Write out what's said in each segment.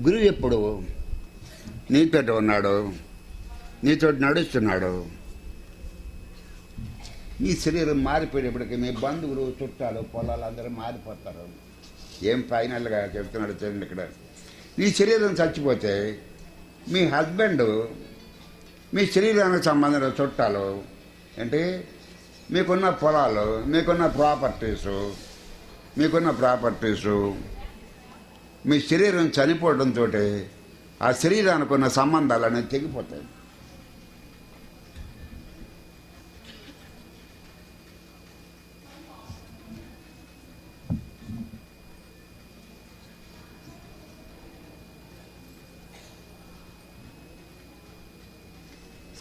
గురువు ఎప్పుడు? నీతో ఉన్నాడు. నీతో నడుస్తున్నాడు. నీ శరీరం మారిపోయేటప్పటికి మీ బంధువులు చుట్టాలు పొలాలు అందరూ మారిపోతారు. ఏం ఫైనల్గా చెప్తున్నాడు చూడండి ఇక్కడ. నీ శరీరం చచ్చిపోతే మీ హస్బెండ్ మీ శరీరానికి సంబంధించిన చుట్టాలు ఏంటి? మీకున్న పొలాలు మీకున్న ప్రాపర్టీసు మీకున్న ప్రాపర్టీసు మీ శరీరం చనిపోవడంతో ఆ శరీరానికి ఉన్న సంబంధాలు అనేది తెగిపోతాయి.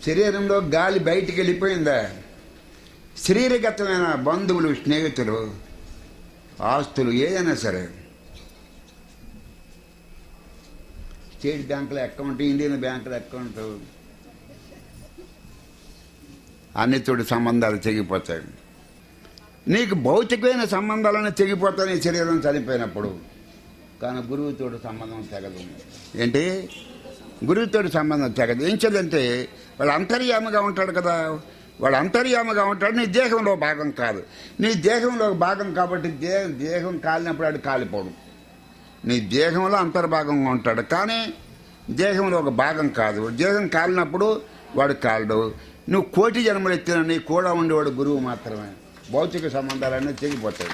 శరీరంలో గాలి బయటికి వెళ్ళిపోయిందా? శరీరగతమైన బంధువులు స్నేహితులు ఆస్తులు ఏదైనా సరే స్టేట్ బ్యాంకులో అకౌంట్ ఇండియన్ బ్యాంకులో అకౌంట్. అన్నితోటి సంబంధాలు తెగిపోతాయి నీకు భౌతికమైన సంబంధాలను తెగిపోతాయి నీ శరీరం చనిపోయినప్పుడు. కానీ గురువుతో సంబంధం తెగదు. ఏంటి? గురువుతో సంబంధం తెగదు. ఏం వాడు అంతర్యామగా ఉంటాడు కదా. వాడు అంతర్యామగా ఉంటాడు. నీ దేహంలో భాగం కాదు. నీ దేహంలో భాగం కాబట్టి దేహం దేహం కాలినప్పుడు వాడు కాలిపోవడం నీ దేహంలో అంతర్భాగంగా ఉంటాడు. కానీ దేహంలో ఒక భాగం కాదు. దేహం కాలినప్పుడు వాడు కాలడు. నువ్వు కోటి జన్మలు ఎత్తిన నీ కూడా ఉండేవాడు గురువు మాత్రమే. భౌతిక సంబంధాలన్నీ తెగిపోతాయి.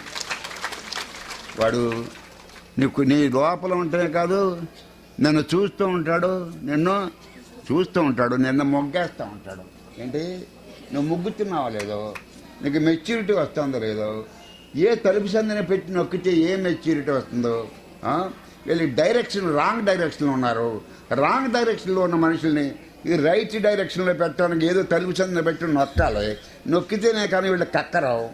వాడు నీకు నీ లోపల ఉంటేనే కాదు నన్ను చూస్తూ ఉంటాడు నిన్ను చూస్తూ ఉంటాడు నిన్ను మొగ్గేస్తూ ఉంటాడు. ఏంటి? నువ్వు ముగ్గుతున్నావో లేదో? నీకు మెచ్యూరిటీ వస్తుందో లేదో? ఏ తలుపు సందని పెట్టి నొక్కితే ఏ మెచ్యూరిటీ వస్తుందో? వీళ్ళు డైరెక్షన్ రాంగ్ డైరెక్షన్లో ఉన్నారు. రాంగ్ డైరెక్షన్లో ఉన్న మనుషుల్ని ఈ రైట్ డైరెక్షన్లో పెట్టడానికి ఏదో తలుపు చెందిన పెట్టి నొక్కాలి. నొక్కితేనే కానీ వీళ్ళు కక్కరావు.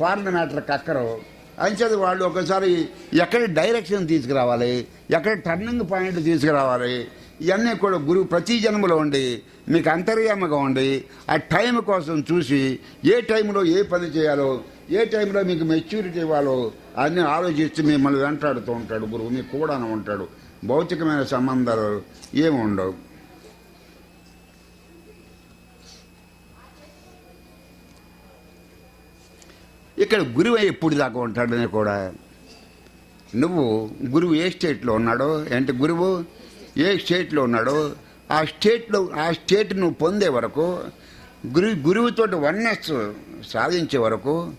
ఫారిన్ మ్యాటర్ కక్కరు అంచేది వాళ్ళు ఒకసారి ఎక్కడ డైరెక్షన్ తీసుకురావాలి? ఎక్కడ టర్నింగ్ పాయింట్ తీసుకురావాలి? ఇవన్నీ కూడా గురువు ప్రతి జన్మలో ఉండి మీకు అంతర్యామగా ఉండి ఆ టైం కోసం చూసి ఏ టైంలో ఏ పని చేయాలో ఏ టైంలో మీకు మెచ్యూరిటీ ఇవ్వాలో అన్నీ ఆలోచిస్తూ మిమ్మల్ని వెంటాడుతూ ఉంటాడు గురువు మీకు కూడా ఉంటాడు. భౌతికమైన సంబంధాలు ఏమి ఉండవు. ఇక్కడ గురువు ఎప్పుడు దాకా ఉంటాడని కూడా? నువ్వు గురువు ఏ స్టేట్లో ఉన్నాడో? అంటే గురువు? ఏ స్టేట్లో ఉన్నాడో? ఆ స్టేట్లో ఆ స్టేట్ నువ్వు పొందే వరకు గురువు గురువుతోటి వన్నెస్ సాధించే వరకు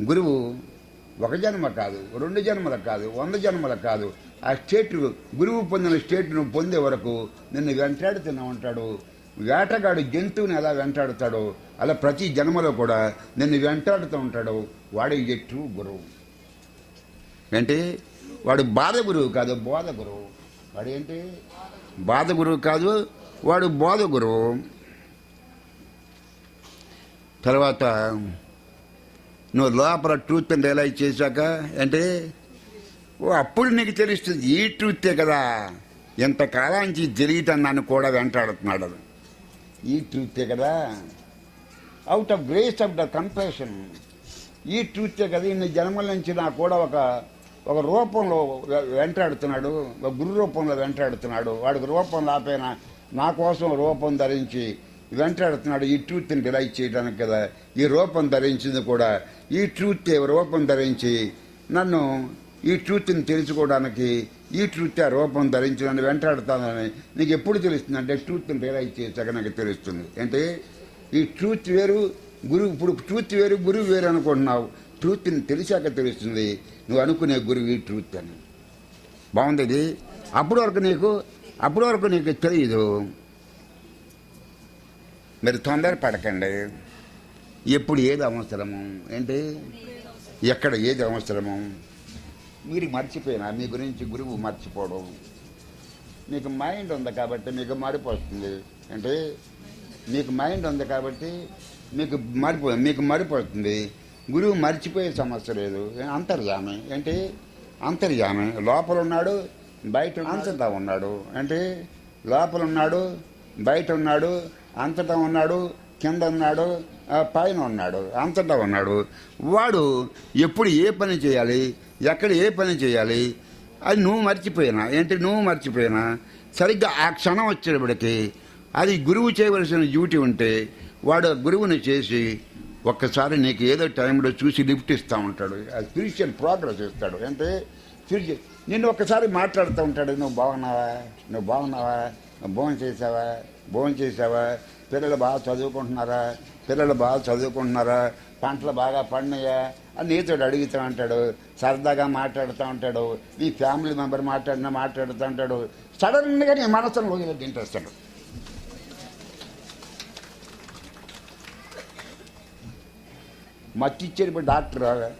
గురువు ఒక జన్మ కాదు రెండు జన్మల కాదు వంద జన్మల కాదు. ఆ స్టేట్ గురువు పొందిన స్టేట్ను పొందే వరకు నిన్ను వెంటాడుతూనే ఉంటాడు. వేటగాడు జంతువుని ఎలా వెంటాడుతాడో అలా ప్రతి జన్మలో కూడా నిన్ను వెంటాడుతూ ఉంటాడు. వాడే జట్టు గురువు? ఏంటి? వాడు బాధ గురువు కాదు బోధ గురువు. వాడు ఏంటి? బాధ గురువు కాదు వాడు బోధ గురువు. తర్వాత నువ్వు లోపల ట్రూత్ రియలైజ్ చేశాక అంటే ఓ అప్పుడు నీకు తెలుస్తుంది ఈ ట్రూతే కదా. ఇంతకాలానికి తెలియటం నన్ను కూడా వెంటాడుతున్నాడు ఈ ట్రూతే కదా. Out of grace of the compassion ఈ ట్రూతే కదా ఇన్ని జన్మల నుంచి నా కూడా ఒక ఒక రూపంలో వెంటాడుతున్నాడు ఒక గురు రూపంలో వెంటాడుతున్నాడు. వాడికి రూపం లేకపోయినా నా కోసం రూపం ధరించి వెంటాడుతున్నాడు ఈ ట్రూత్ని డిలైట్ చేయడానికి కదా ఈ రూపం ధరించింది కూడా. ఈ ట్రూత్ రూపం ధరించి నన్ను ఈ ట్రూత్ని తెలుసుకోవడానికి ఈ ట్రూత్ ఆ రూపం ధరించి నన్ను వెంటాడుతానని నీకు ఎప్పుడు తెలుస్తుంది? అంటే ట్రూత్ని రియలైజ్ చేశాక నాకు తెలుస్తుంది. అంటే ఈ ట్రూత్ వేరు గురువు ఇప్పుడు ట్రూత్ వేరు గురువు వేరు అనుకుంటున్నావు. ట్రూత్ని తెలిసాక తెలుస్తుంది. నువ్వు అనుకునే గురువు ఈ ట్రూత్ అని. బాగుంది అది అప్పటి వరకు నీకు అప్పటి వరకు నీకు తెలియదు మీరు తొందర పడకండి. ఎప్పుడు ఏది అవసరము? ఏంటి? ఎక్కడ ఏది అవసరము? మీరు మర్చిపోయినా మీ గురించి గురువు మర్చిపోవడం. మీకు మైండ్ ఉంది కాబట్టి మీకు మరుపు వస్తుంది. అంటే మీకు మైండ్ ఉంది కాబట్టి మీకు మరిపో మీకు మరుపు వస్తుంది. గురువు మర్చిపోయే సమస్య లేదు. అంతర్యామి. ఏంటి? అంతర్యామి. లోపల ఉన్నాడు బయట అంతటా ఉన్నాడు. అంటే లోపల ఉన్నాడు బయట ఉన్నాడు. అంతటా ఉన్నాడు కింద ఉన్నాడు ఆ, పైన ఉన్నాడు అంతటా ఉన్నాడు. వాడు ఎప్పుడు ఏ పని చేయాలి ఎక్కడ ఏ పని చేయాలి అది నువ్వు మర్చిపోయినా ఏంటి నువ్వు మర్చిపోయినా సరిగ్గా ఆ క్షణం వచ్చేటప్పటికి అది గురువు చేయవలసిన డ్యూటీ ఉంటే వాడు ఆ గురువుని చేసి ఒక్కసారి నీకు ఏదో టైంలో చూసి లిఫ్ట్ ఇస్తూ ఉంటాడు. అది స్పిరిచువల్ ప్రోగ్రెస్ ఇస్తాడు. అంటే స్పిరిచువల్ నిన్ను ఒక్కసారి మాట్లాడుతూ ఉంటాడు. నువ్వు బాగున్నావా? నువ్వు బాగున్నావా? భోజనం చేసావా? భోజనం చేసావా? పిల్లలు బాగా చదువుకుంటున్నారా? పిల్లలు బాగా చదువుకుంటున్నారా? పంటలు బాగా పండినాయా? అని నీతో అడుగుతూ ఉంటాడు. సరదాగా మాట్లాడుతూ ఉంటాడు. నీ ఫ్యామిలీ మెంబర్ మాట్లాడినా మాట్లాడుతూ ఉంటాడు. సడన్గా నీ మనసులో లోకి తింటేస్తాడు మట్టిచ్చేటప్పుడు డాక్టర్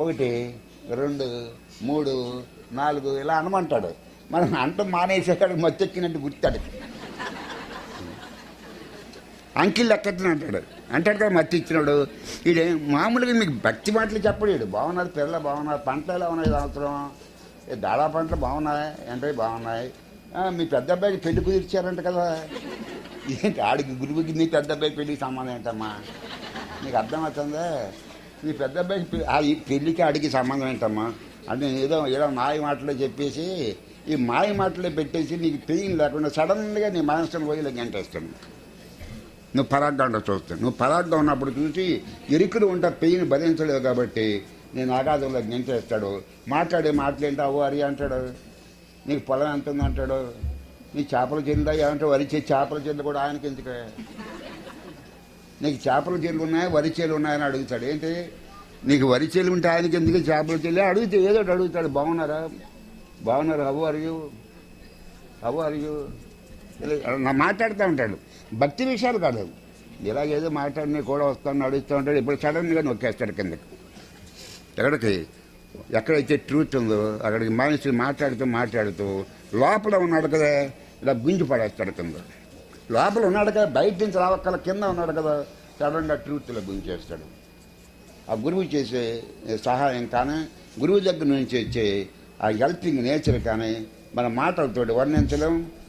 ఒకటి రెండు మూడు నాలుగు ఇలా అనమంటాడు. మనం అంటం మానేసేకాడు మత్తెక్కినట్టు గుర్తాడు. అంకిల్ లెక్కట్ని అంటాడు. అంటాడు కదా మత్తి ఇచ్చినాడు ఈడే మామూలుగా మీకు భక్తి మాటలు చెప్పడు ఈడు. బాగున్నారు పిల్లలు బాగున్నారు పంటలు ఎలా ఉన్నాయి సంవత్సరం? దాడా పంటలు బాగున్నాయి? అంటే బాగున్నాయి. మీ పెద్ద అబ్బాయికి పెళ్ళి కుదిర్చారంట కదా. ఏంటి ఆడికి గురువుకి మీ పెద్ద అబ్బాయి పెళ్ళికి సంబంధం ఏంటమ్మా? నీకు అర్థమవుతుందా? మీ పెద్ద అబ్బాయికి పెళ్ళికి ఆడికి సంబంధం ఏంటమ్మా? అంటే నేను ఏదో ఏదో నాయ మాటలో చెప్పేసి ఈ మాయ మాటలే పెట్టేసి నీకు పెయిన్ లేకుండా సడన్గా నీ మనసులో పోయి ఇలా గంటేస్తాను. నువ్వు పరాగ్గా ఉండవు చూస్తాను. నువ్వు పరాగ్గా ఉన్నప్పుడు చూసి ఎరుకులు ఉంటా పెయిన్ భరించలేవు కాబట్టి నేను ఆగాధంలో గెంటేస్తాడు. మాట్లాడే మాటలేంటి అవ్వు అరి అంటాడు. నీకు పొలం ఎంత ఉంది అంటాడు. నీ చేపల చెల్లుదా అంటే వరిచే చేపల చెల్లు కూడా ఆయనకి ఎందుకు? నీకు చేపల చెల్లు ఉన్నాయి? వరి చేలు ఉన్నాయని అడుగుతాడు. ఏంటి? నీకు వరి చేలు ఉంటే ఆయనకి ఎందుకు? చేపల చెల్లి అడిగితే ఏదో ఒకటి అడుగుతాడు. బాగున్నారా? బాగున్నారు. అవ్వు అరియు అవ్వు అరియు ఇలా నా మాట్లాడుతూ ఉంటాడు. భక్తి విషయాలు కాదు ఇలాగేదో మాట్లాడిని కూడా వస్తాను అడుగుతూ ఉంటాడు. ఇప్పుడు సడన్గా నొక్కేస్తాడు కిందకి. ఎక్కడికి? ఎక్కడైతే ట్రూత్ ఉందో అక్కడికి మనిషి మాట్లాడుతూ మాట్లాడుతూ లోపల ఉన్నాడు కదా ఇలా గుంజి పడేస్తాడు కింద. లోపల ఉన్నాడు కదా బయట నుంచి రావక్కల కింద ఉన్నాడు కదా సడన్గా ట్రూత్లో గుంజేస్తాడు. ఆ గురువు చేసే సహాయం కానీ గురువు దగ్గర నుంచి వచ్చే ఆ హెల్పింగ్ నేచర్ కానీ మన మాటలతోటి వర్ణించలేం.